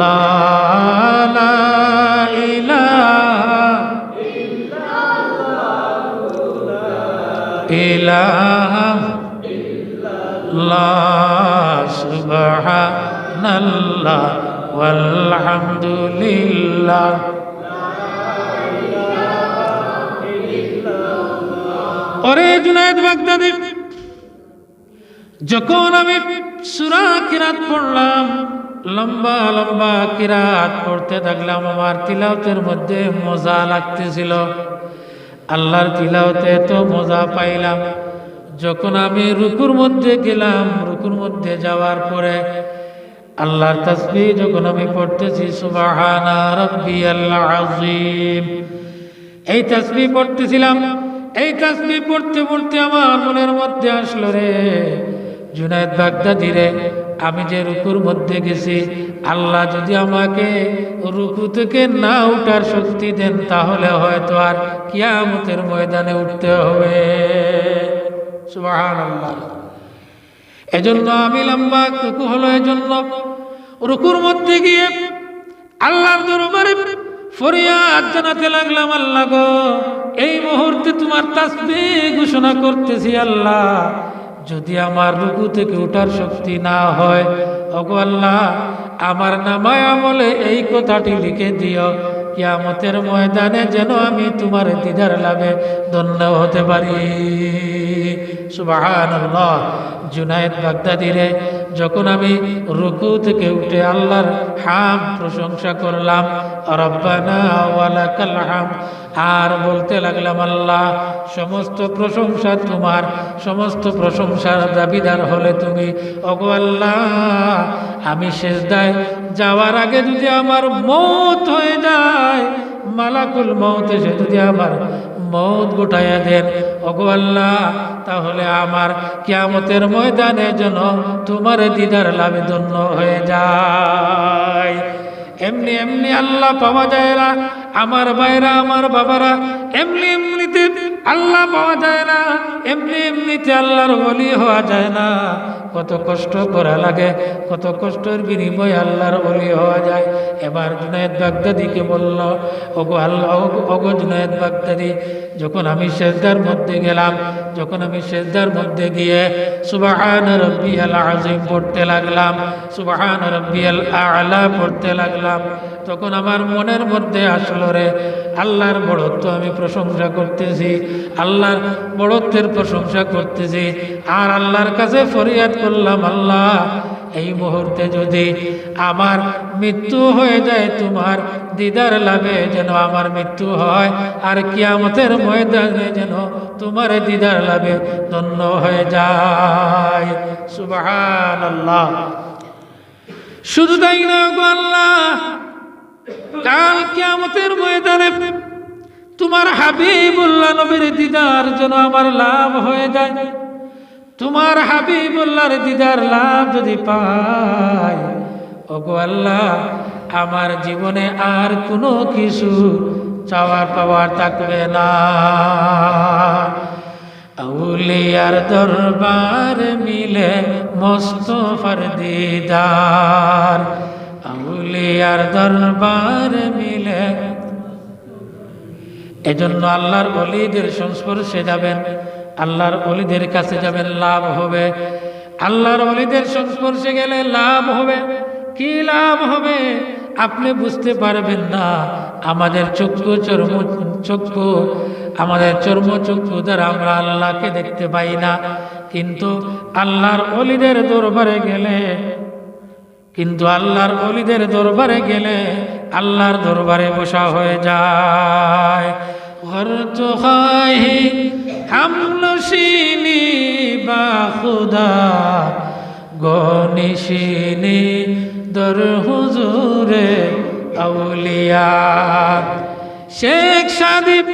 لا لا إله إله الله سبحان الله والحمد لله ওরে জুনায়দ বাগদাদি যখন আমি সুরা কিরাত পড়লাম, লম্বা লম্বা কিরাত পড়তে থাকলাম, আমার তিলাওতের মধ্যে মজা লাগতেছিল। আল্লাহর তিলাওতে তো মজা পাইলাম। যখন আমি রুকুর মধ্যে গেলাম, রুকুর মধ্যে যাওয়ার পরে আল্লাহর তাসবি যখন আমি পড়তেছি, সুবহানা রাব্বিয়াল আযীম। এই তাসবি পড়তেছিলাম, এই তাসবি পড়তে পড়তে আমার মনের মধ্যে আসলো রে। জুনায়দ বাগদাদি রে আমি যে রুকুর মধ্যে গেছি, আল্লাহ যদি আমাকে রুকু থেকে না উঠার শক্তি দেন, তাহলে হয়তো আর কিয়ামতের ময়দানে উঠতে হবে। এজন্য আমি লম্বা রুকু হলো এজন্য রুকুর মধ্যে গিয়ে আল্লাহর দরবারে ফরিয়াদ জানাতে লাগলাম, আল্লাহ গো, এই মুহূর্তে তোমার তাসবি ঘোষণা করতেছি, আল্লাহ। যদি আমার রুকু থেকে উঠার শক্তি না হয় আল্লাহ, আমার নামায় আমলে এই কথাটি লিখে দিও। কিয়ামতের ময়দানে যেন আমি তোমার দিদার লাভে ধন্য হতে পারি। সুবাহ জুনায়দ বাগদাদিরে যখন আমি রুকু থেকে উঠে আল্লাহর হাম প্রশংসা করলাম হাম। আর বলতে লাগলাম, আল্লাহ, সমস্ত প্রশংসা তোমার, সমস্ত প্রশংসার দাবিদার হলে তুমি। ওগো আল্লাহ, আমি শেষদায় যাওয়ার আগে যদি আমার মৌত হয়ে যায়, মালাকুল মত এসে যদি আমার মৌত গোটাইয়া দেন। ওগো আল্লাহ, তাহলে আমার কিয়ামতের ময়দানে যেন তোমার দিদার লাভে ধন্য হয়ে যায়। এমনি এমনি আল্লাহ পাওয়া যায় না, আমার ভাইরা, আমার বাবারা, এমনি এমনিতে আল্লাহ পাওয়া যায় না, এমনি এমনিতে আল্লাহর বলি হওয়া যায় না। কত কষ্ট করা লাগে, কত কষ্টের বিনিময়ে আল্লাহর বলি হওয়া যায়। এবার জুনায়দ বাগদাদিকে বলল, ওগো আল্লাহ, ওগো জুনায়দ বাগদাদি, যখন আমি শেষদার মধ্যে গেলাম, যখন আমি শেষদার মধ্যে গিয়ে সুবাহান রব্বিয়াল আজিম পড়তে লাগলাম, সুবাহান রব্বিয়াল আলা পড়তে লাগলাম, তখন আমার মনের মধ্যে আসলো রে, আল্লাহর বড়ত্ব আমি প্রশংসা করতেছি, আল্লাহর বড়ত্বের প্রশংসা করতেছি, আর আল্লাহর কাছে ফরিয়াদ করলাম আল্লাহ। এই মুহূর্তে যদি আমার মৃত্যু হয়ে যায়, তোমার দিদার লাভে যেন আমার মৃত্যু হয়, আর কিয়ামতের ময়দানে যেন তোমার দিদার লাভে ধন্য হয়ে যায়। সুবাহান আল্লাহ শুধু তাই আল্লাহ, কাল কিয়ামতের ময়দানে তোমার হাবিবুল্লাহ নবীর দিদার যেন আমার লাভ হয়ে যায়। তোমার হাবিবুল্লাহর দিদার লাভ যদি পাই ওগো আল্লাহ, আমার জীবনে আর কোনো কিছু চাওয়ার পাওয়ার থাকবে না। আউলিয়ার দরবার মিলে মোস্তফার দিদার। আউলিয়ার দরবার মিলে এজন্য আল্লাহর অলিদের সংস্পর্শে যাবেন। আল্লাহর অলিদের কাছে যাবেন লাভ হবে। আল্লাহর অলিদের সংস্পর্শে গেলে লাভ হবে। কি লাভ হবে? আপনি বুঝতে পারবেন না। আমাদের চক্ষু চর্ম, চক্ষু, আমাদের চর্ম চক্ষু দ্বারা আমরা আল্লাহকে দেখতে পাই না। কিন্তু আল্লাহর অলিদের দরবারে গেলে, কিন্তু আল্লাহর অলিদের দরবারে গেলে আল্লাহর দরবারে বসা হয়ে যায়। ঘর হামল শিনি বা খুদা গনিশিনী দর হুজুরে আউলিয়া। শেখ সাদিব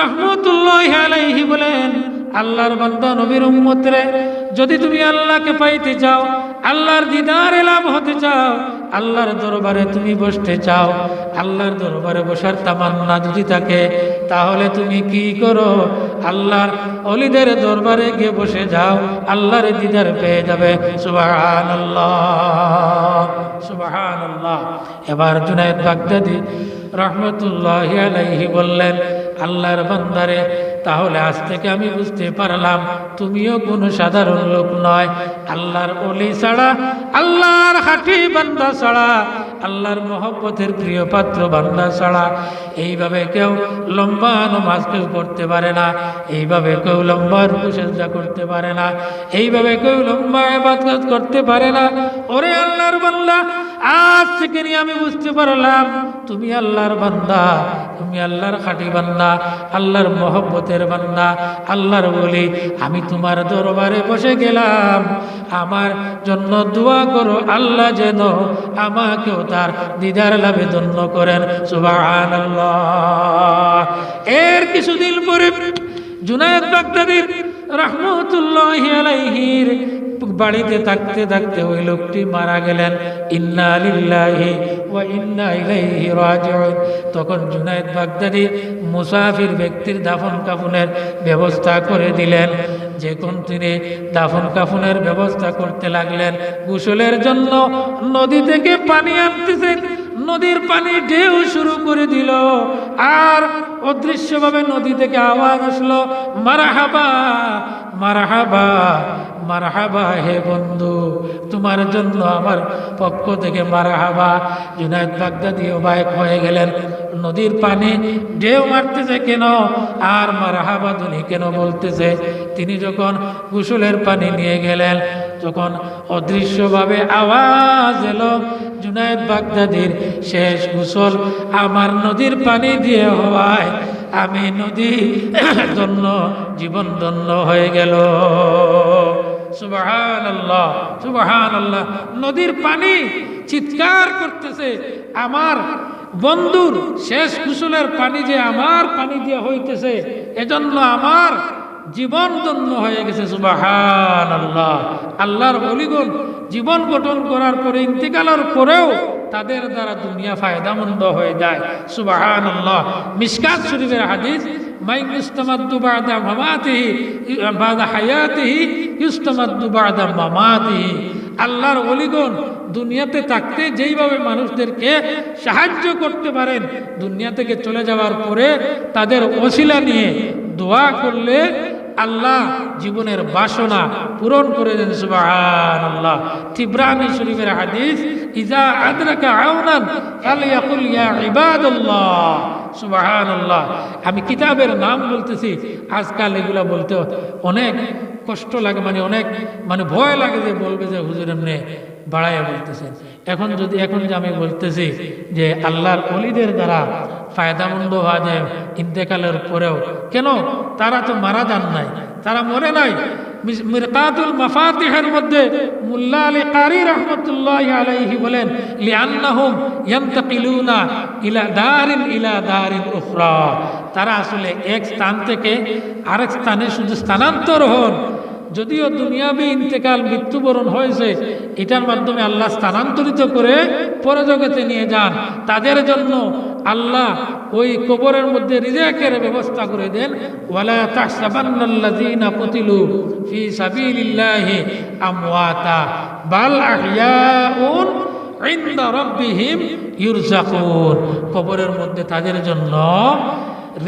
রহমতুল্লাহ আলাইহি বলেন, আল্লাহর বান্দা নবীর উম্মতরে, যদি তুমি আল্লাহকে পাইতে চাও, আল্লাহর দিদারে লাভ হতে চাও, আল্লাহর দরবারে তুমি বসতে চাও, আল্লাহর দরবারে বসার তামান্না যদি থাকে তাহলে তুমি কি করো? আল্লাহর অলিদের দরবারে গিয়ে বসে যাও। আল্লাহর দিদার পেয়ে যাবে। সুবাহান আল্লাহ সুবাহান এবার জুনায়দ বাগদাদি রহমতুল্লাহ আলাইহি বললেন, আল্লাহর বান্দারে, তাহলে আজ থেকে আমি বুঝতে পারলাম, তুমিও কোনো সাধারণ লোক নয়। আল্লাহর অলি ছাড়া, আল্লাহর হাঁটি বান্দা ছাড়া আল্লাহর মহব্বতের প্রিয় পাত্র বান্দা ছাড়া এইভাবে কেউ লম্বা নমাজ কেউ করতে পারে না, এইভাবে কেউ লম্বা রুকুসেজা করতে পারে না, এইভাবে কেউ লম্বা এবাদত করতে পারে না। ওরে আল্লাহর বান্দা, আজ থেকে নিয়ে আমি বুঝতে পারলাম, তুমি আল্লাহর বান্দা। তুমি আল্লাহর খাঁটি বান্দা, আল্লাহর মহব্বতের বান্দা, আল্লাহর বলি আমি তোমার দরবারে বসে গেলাম। আমার জন্য দোয়া করো আল্লাহ যেন আমাকেও তার দিদার লাভে ধন্য করেন। সুবাহান এর কিছুদিন পরে জুনায়দ বাগদাদির রহমতুল্লাহ আলাইহির বাড়িতে থাকতে থাকতে ওই লোকটি মারা গেলেন। ইন্না লিল্লাহি তখন জুনায়দ বাগদাদি মুসাফির ব্যক্তির দাফন কাফনের ব্যবস্থা করে দিলেন। যে কোন তিনি দাফন কাফনের ব্যবস্থা করতে লাগলেন, গোসলের জন্য নদী থেকে পানি আনতেছেন। নদীর পানি ঢেউ শুরু করে দিল। আর অদৃশ্যভাবে নদী থেকে আওয়াজ আসলো, মারাহাবা মারাহাবা মারাহাবা হে বন্ধু, তোমার জন্য আমার পক্ষ থেকে মারহাবা। জুনায়দ বাগদাদি অবায়ক হয়ে গেলেন, নদীর পানি ঢেউ মারতেছে কেন? আর মারহাবা ধনী কেন বলতেছে? তিনি যখন গোসলের পানি নিয়ে গেলেন যখন অদৃশ্যভাবে আওয়াজ এলো জুনায়দ বাগদাদির শেষ গোসল আমার নদীর পানি দিয়ে হওয়ায় আমি নদী ধন্য, জীবন ধন্য হয়ে গেল। সুবাহান আল্লাহ সুবাহান আল্লাহ নদীর পানি চিৎকার করতেছে। আমার বন্ধুর শেষ কুশলের পানি যে আমার পানি দিয়ে হইতেছে, এজন্য আমার জীবন ধন্য হয়ে গেছে সুবাহান আল্লাহ আল্লাহর অলিগণ জীবন গঠন করার পরে ইন্তেকালের পরেও তাদের দ্বারা দুনিয়া ফায়দামন্দ হয়ে যায় সুবাহান আল্লাহ মিসকাত শরীফের হাদিস মাই ইস্তামাদ্দু বাদা মামাতিহি, বাদা হায়াতিহি, ইস্তামাদ্দু বাদা মামাতিহি। আল্লাহর অলিগণ দুনিয়াতে থাকতে যেইভাবে মানুষদেরকে সাহায্য করতে পারেন, দুনিয়া থেকে চলে যাওয়ার পরে তাদের অশিলা নিয়ে দোয়া করলে আল্লাহ জীবনের বাসনা পূরণ করে দেন সুবাহান আল্লাহ তিব্রানি শরীফের হাদিস, ইজা আদরাকা ইয়া সুবাহান আল্লাহ আমি কিতাবের নাম বলতেছি, আজকাল এগুলা বলতে অনেক কষ্ট লাগে মানে অনেক মানে ভয় লাগে যে বলবে যে হুজুর এমনি বাড়াইয়া বলতেছেন। এখন যদি, এখন যে আমি বলতেছি যে আল্লাহর অলিদের দ্বারা ফায়দামন্দ হওয়া যায় ইন্তেকালের পরেও। কেন? তারা তো মারা যান নাই। তারা মরে নাই। মিরকাতুল মাফাতিহের মধ্যে মুল্লা আলী কারি রহমতুল্লাহ আলাইহি বলেন, লিআন্নাহুম ইয়ান্তাকিলুনা ইলা দারিন ইলা দারিন উখরা। তারা আসলে এক স্থান থেকে আরেক স্থানে শুধু স্থানান্তর হন। যদিও দুনিয়াবি ইন্তেকাল মৃত্যুবরণ হয়েছে, এটার মাধ্যমে আল্লাহ স্থানান্তরিত করে পরজগতে নিয়ে যান। তাদের জন্য আল্লাহ ওই কবরের মধ্যে রিজাকের ব্যবস্থা করে দেন, ওয়ালা তাহসাবান্নাল্লাযীনা কুতিলু ফি সাবিলিল্লাহি আমওয়াতা, বাল আহইয়াউন ইনদা রাব্বিহিম ইরজাকুন কবরের মধ্যে তাদের জন্য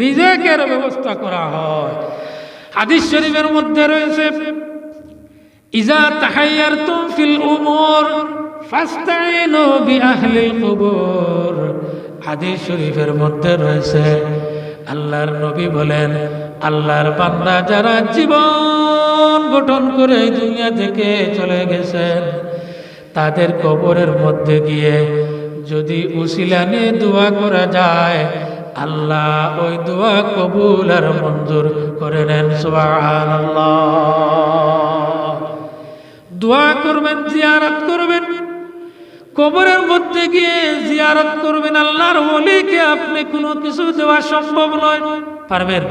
রিজাকের ব্যবস্থা করা হয়। হাদিস শরীফের মধ্যে রয়েছে, ইজা তাহাইয়ারতুম ফিল উমুর ফাস্তাইনু বিআহলিল কুবুর। হাদিস শরীফের মধ্যে রয়েছে, আল্লাহর নবী বলেন, আল্লাহর বান্দা যারা জীবন গঠন করে দুনিয়া থেকে চলে গেছেন, তাদের কবরের মধ্যে গিয়ে যদি উসিলা নিয়ে দোয়া করা যায়, আল্লাহ ওই দোয়া কবুল আর মঞ্জুর করে নেন দোয়া করবেন, জিয়ারত করবেন কবরের মধ্যে গিয়ে জিয়ারত করবেন আল্লাহর ওলিকে, আপনি কোনো কিছু দেওয়া সম্ভব নয়। পারবেন?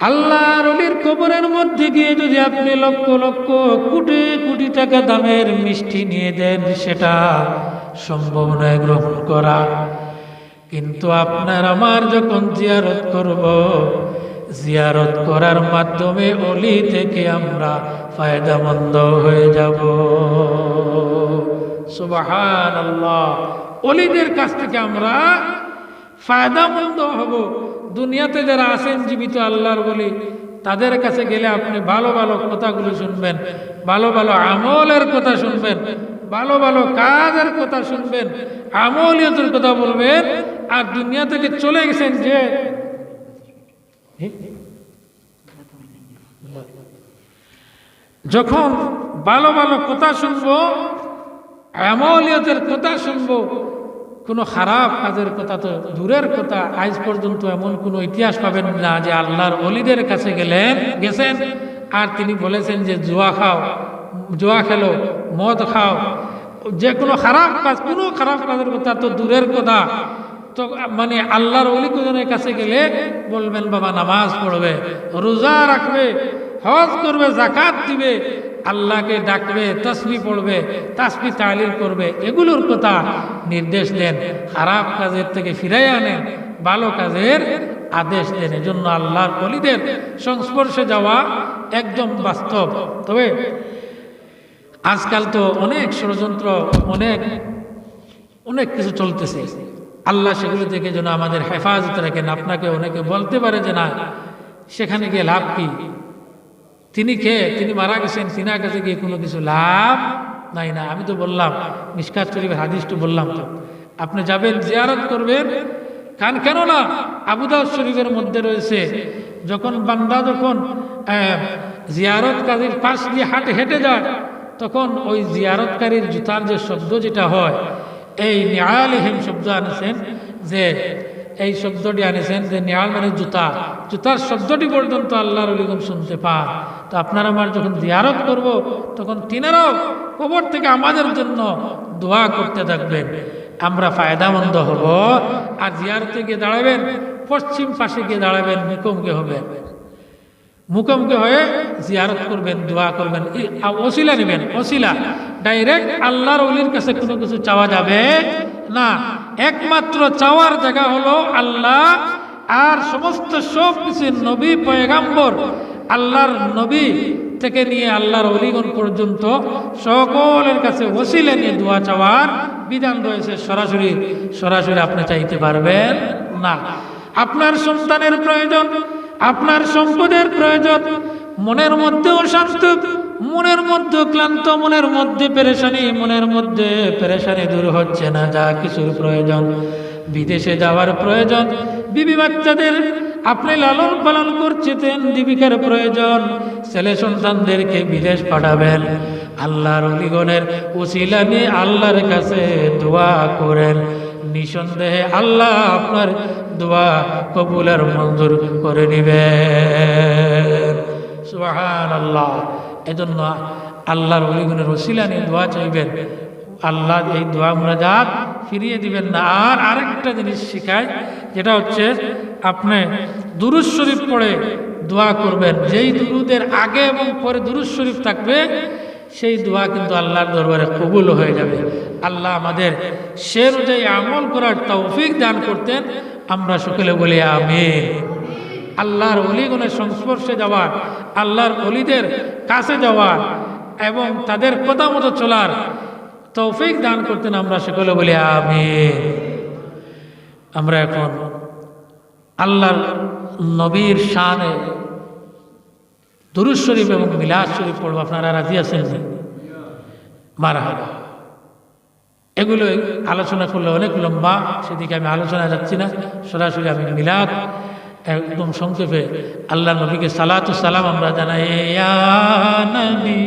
আল্লাহর অলির কবরের মধ্যে গিয়ে যদি আপনি লক্ষ লক্ষ কোটি কোটি টাকা দামের মিষ্টি নিয়ে দেন, সেটা সম্ভব নয় গ্রহণ করা। কিন্তু আপনার আমার যখন জিয়ারত করব, জিয়ারত করার মাধ্যমে অলি থেকে আমরা ফায়দামন্দ হয়ে যাব। সুবাহান আল্লাহ অলিদের কাছ থেকে আমরা ফায়দামন্দ হব। দুনিয়াতে যারা আছেন জীবিত আল্লাহর বলি, তাদের কাছে গেলে আপনি ভালো ভালো কথাগুলো শুনবেন, ভালো ভালো আমলের কথা শুনবেন, ভালো ভালো কাজের কথা শুনবেন, আমলিয়তের কথা বলবেন, আর দুনিয়া থেকে চলে গেছেন যে যখন ভালো ভালো কথা শুনব আমলিয়তের কথা শুনব। কোনো খারাপ কাজের কথা তো দূরের কথা। আজ পর্যন্ত এমন কোনো ইতিহাস পাবেন না যে আল্লাহর অলিদের কাছে গেলেন, গেছেন। আর তিনি বলেছেন যে, জুয়া খাও, জুয়া খেলো, মদ খাও। যে কোনো খারাপ কাজ, কোনো খারাপ কাজের কথা তো দূরের কথা। তো মানে আল্লাহর অলি কুজনের কাছে গেলে বলবেন, বাবা, নামাজ পড়বে, রোজা রাখবে, হজ করবে জাকাত দিবে। আল্লাহকে ডাকবে, তসবি পড়বে, তাসবি তালিল করবে, এগুলোর কথা নির্দেশ দেন, খারাপ কাজের থেকে ফিরাই আনেন, ভালো কাজের আদেশ দেন। এজন্য আল্লাহর অলিদের সংস্পর্শে যাওয়া একদম বাস্তব। তবে আজকাল তো অনেক ষড়যন্ত্র, অনেক অনেক কিছু চলতেছে। আল্লাহ সেগুলো থেকে যেন আমাদের হেফাজত রাখেন। আপনাকে অনেকে বলতে পারে যে না, সেখানে গিয়ে লাভ কি? তিনি খেয়ে, তিনি মারা গেছেন, তিনার কাছে গিয়ে কোনো কিছু লাভ নাই না। আমি তো বললাম, মিসকাত শরীফের হাদিসটা বললাম তো। আপনি যাবেন, জিয়ারত করবেন। কান কেন না আবুদাউদ শরীফের মধ্যে রয়েছে, যখন বান্দা যখন জিয়ারত জিয়ারতকারীর পাশ দিয়ে হাটে, হেঁটে যায়, তখন ওই জিয়ারতকারীর জুতার যে শব্দ যেটা হয়, এই নিয়ালিহিম শব্দ আনেছেন যে এই শব্দটি আনেছেন যে নিয়াল মানে জুতা। জুতার শব্দটি পর্যন্ত আল্লাহর অলিগম শুনতে পান। তো আপনার আমার যখন জিয়ারত করব, তখন তিনারাও কবর থেকে আমাদের জন্য দোয়া করতে থাকবেন। আমরা ফায়দামন্দ হব। আর জিয়ারতে গিয়ে দাঁড়াবেন, পশ্চিম পাশে গিয়ে দাঁড়াবেন, মুখোমুখি হবেন। মুখোমুখি হয়ে জিয়ারত করবেন, দোয়া করবেন। অশিলা নেবেন, ওসিলা। ডাইরেক্ট আল্লাহর অলির কাছে কোনো কিছু চাওয়া যাবে না। একমাত্র চাওয়ার জায়গা হলো আল্লাহ আর সমস্ত সব কিছু নবী, পয়গাম্বর আল্লাহর নবী থেকে নিয়ে আল্লাহর অলিগণ পর্যন্ত সকলের কাছে ওসিলে নিয়ে দোয়া চাওয়ার বিধান রয়েছে সরাসরি। সরাসরি আপনি চাইতে পারবেন না। আপনার সন্তানের প্রয়োজন, আপনার সম্পদের প্রয়োজন, মনের মধ্যে অশান্ত মনের মধ্যে ক্লান্ত, মনের মধ্যে পেরেশানি, মনের মধ্যে পেরেশানি দূর হচ্ছে না, যা কিছুর প্রয়োজন। বিদেশে যাওয়ার প্রয়োজন, বিবি বাচ্চাদের আপনি লালন পালন করছেন দীপিকার প্রয়োজন, ছেলে সন্তানদেরকে বিদেশ পাঠাবেন। আল্লাহর অলিগণের উসিলা নিয়ে আল্লাহর কাছে দোয়া করেন। নিঃসন্দেহে আল্লাহ আপনার দোয়া কবুলের মঞ্জুর করে নিবেন। সুহান আল্লাহ এজন্য আল্লাহর অলিগুণের ওসিলা নিয়ে দোয়া চাইবেন। আল্লাহ এই দোয়া মোনাজাত ফিরিয়ে দিবেন না। আর আরেকটা জিনিস শেখায়, যেটা হচ্ছে আপনি দুরুজ শরীফ পড়ে দোয়া করবেন। যেই দুরুদের আগে এবং পরে দুরুজ শরীফ থাকবে, সেই দোয়া কিন্তু আল্লাহর দরবারে কবুল হয়ে যাবে। আল্লাহ আমাদের সে অনুযায়ী আমল করার তৌফিক দান করতেন। আমরা সকলে বলি আমি আল্লাহর অলিগণের সংস্পর্শে যাওয়ার আল্লাহর অলিদের কাছে যাওয়ার এবং তাদের কথা মতো চলার তৌফিক দান করতেন আমরা সকলে বলি আমি আমরা এখন আল্লাহর নবীর শানে দুরুজ শরীফ এবং মিলাদ শরীফ পড়ব। আপনারা রাজি আছেন? মারা এগুলো আলোচনা করলে অনেক লম্বা, সেদিকে আমি আলোচনা যাচ্ছি না। সরাসরি আমি মিলাদ একদম সংক্ষেপে আল্লাহ নবীকে সালাত সালাম আমরা জানাই